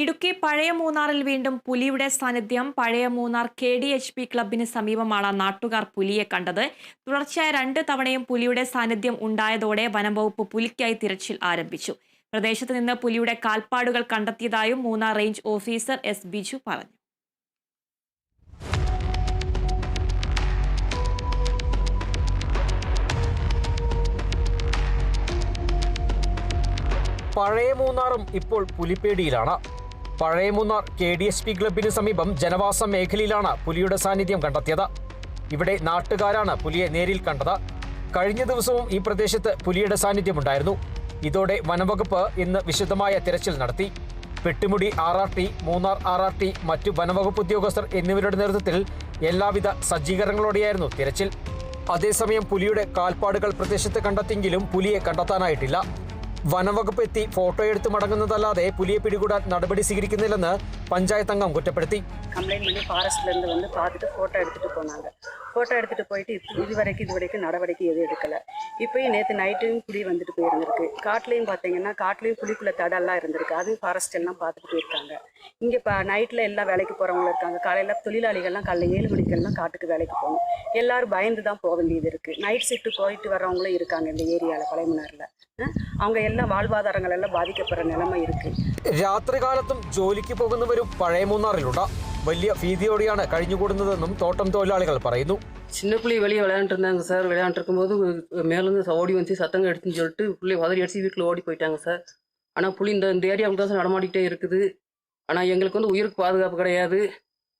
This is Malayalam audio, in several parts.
ഇടുക്കി പഴയ മൂന്നാറിൽ വീണ്ടും പുലിയുടെ സാന്നിധ്യം. പഴയ Munnar K D H P ക്ലബിന് സമീപമാണ് നാട്ടുകാർ പുലിയെ കണ്ടത്. തുടർച്ചയായ രണ്ട് തവണയും പുലിയുടെ സാന്നിധ്യം ഉണ്ടായതോടെ വനം വകുപ്പ് പുലിക്കായി തിരച്ചിൽ ആരംഭിച്ചു. പ്രദേശത്ത് നിന്ന് പുലിയുടെ കാൽപ്പാടുകൾ കണ്ടെത്തിയതായും Munnar range officer S Biju പറഞ്ഞു. പഴയ മൂന്നാറും ഇപ്പോൾ പുലിപ്പേടിയിലാണ്. പഴയ Munnar K D S P ക്ലബിന് സമീപം ജനവാസ മേഖലയിലാണ് പുലിയുടെ സാന്നിധ്യം കണ്ടെത്തിയത്. ഇവിടെ നാട്ടുകാരാണ് പുലിയെ നേരിൽ കണ്ടത്. കഴിഞ്ഞ ദിവസവും ഈ പ്രദേശത്ത് പുലിയുടെ സാന്നിധ്യമുണ്ടായിരുന്നു. ഇതോടെ വനംവകുപ്പ് ഇന്ന് വിശദമായ തിരച്ചിൽ നടത്തി. Pettimudi R R T Munnar R R T മറ്റു വനംവകുപ്പ് ഉദ്യോഗസ്ഥർ എന്നിവരുടെ നേതൃത്വത്തിൽ എല്ലാവിധ സജ്ജീകരണങ്ങളോടെയായിരുന്നു തിരച്ചിൽ. അതേസമയം പുലിയുടെ കാൽപ്പാടുകൾ പ്രദേശത്ത് കണ്ടെത്തിയെങ്കിലും പുലിയെ കണ്ടെത്താനായിട്ടില്ല. വനംവകുപ്പ് എത്തി ഫോട്ടോ എടുത്ത് മടങ്ങുന്നതല്ലാതെ പുലിയെ പിടികൂടാൻ നടപടി സ്വീകരിക്കുന്നില്ലെന്ന് പഞ്ചായത്ത് അംഗം കുറ്റപ്പെടുത്തി கம்ப்ளைண்ட் பண்ணி ஃபாரஸ்ட்லேருந்து வந்து பார்த்துட்டு ஃபோட்டோ எடுத்துகிட்டு போனாங்க ஃபோட்டோ எடுத்துகிட்டு போயிட்டு இப்போ இது வரைக்கும் இது வரைக்கும் நடவடிக்கை எதுவும் எடுக்கலை இப்போயும் நேற்று நைட்டும் புலி வந்துட்டு போயிருந்திருக்கு காட்டுலையும் பார்த்தீங்கன்னா காட்டுலையும் புலிக்குள்ள தடெல்லாம் இருந்திருக்கு அதுவும் ஃபாரஸ்ட் எல்லாம் பார்த்துட்டு போயிருக்காங்க இங்கே இப்போ நைட்டில் எல்லாம் வேலைக்கு போகிறவங்க இருக்காங்க காலையில் தொழிலாளிகள்லாம் காலைல ஏழு மணிக்கெல்லாம் காட்டுக்கு வேலைக்கு போகணும் எல்லாரும் பயந்து தான் போக வேண்டியது இருக்குது நைட் ஷிஃப்ட்டு போயிட்டு வர்றவங்களும் இருக்காங்க இந்த ஏரியாவில் பழையமனாரில் அவங்க எல்லாம் வாழ்வாதாரங்கள் எல்லாம் பாதிக்கப்படுற நிலைமை இருக்குது രാത്രികാലത്തും ജോലിക്ക് പോകുന്നവരും പഴയ മൂന്നാറിലുണ്ട് വലിയ ഭീതിയോടെയാണ് കഴിഞ്ഞുകൂടുന്നതെന്നും തോട്ടം തൊഴിലാളികൾ പറയുന്നു சின்ன பிள்ளை வெளியே விளையாண்டுட்டு இருந்தாங்க சார் விளையாண்டு இருக்கும்போது மேலேருந்து ஓடி வந்து சத்தங்க எடுத்துன்னு சொல்லிட்டு பிள்ளை உதறி அடிச்சு வீட்டில் ஓடி போயிட்டாங்க சார் ஆனால் புலி இந்த இந்த ஏரியாவுக்கு தான் சார் நடமாடிக்கிட்டே இருக்குது ஆனால் எங்களுக்கு வந்து உயிருக்கு பாதுகாப்பு கிடையாது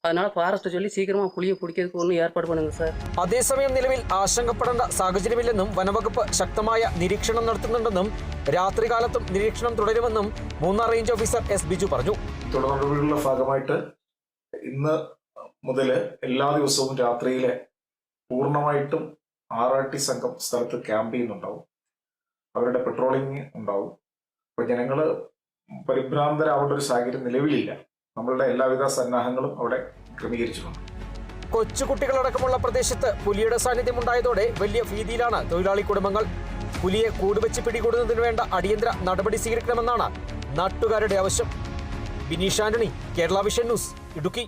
அதனால ஃபாரஸ்ட்டை சொல்லி சீக்கிரமாக புளியை பிடிக்கிறதுக்கு ஒன்றும் ஏற்பாடு பண்ணுங்க சார் അതേസമയം നിലവിൽ ആശങ്കപ്പെടേണ്ട സാഹചര്യമില്ലെന്നും വനവകുപ്പ് ശക്തമായ നിരീക്ഷണം നടത്തുന്നുണ്ടെന്നും രാത്രികാലത്തും നിരീക്ഷണം തുടരുമെന്നും Munnar range officer S Biju പറഞ്ഞു തുടർ നടപടികളുടെ ഭാഗമായിട്ട് ഇന്ന് മുതൽ എല്ലാ ദിവസവും രാത്രിയിലെ പൂർണ്ണമായിട്ടും ആർ ആർ ടി സംഘം സ്ഥലത്ത് ക്യാമ്പ് ചെയ്യുന്നുണ്ടാവും അവരുടെ പെട്രോളിംഗ് ഉണ്ടാവും അപ്പൊ ജനങ്ങള് പരിഭ്രാന്തരാവേണ്ട ഒരു സാഹചര്യം നിലവിലില്ല നമ്മളുടെ എല്ലാവിധ സന്നാഹങ്ങളും അവിടെ ക്രമീകരിച്ചിട്ടുണ്ട്. കൊച്ചുകുട്ടികളടക്കമുള്ള പ്രദേശത്ത് പുലിയുടെ സാന്നിധ്യം ഉണ്ടായതോടെ വലിയ ഭീതിയിലാണ് തൊഴിലാളി കുടുംബങ്ങൾ. പുലിയെ കൂടുവെച്ച് പിടികൂടുന്നതിന് വേണ്ട അടിയന്തര നടപടി സ്വീകരിക്കണമെന്നാണ് നാട്ടുകാരുടെ ആവശ്യം. Bineesh Antony Kerala vision news Idukki.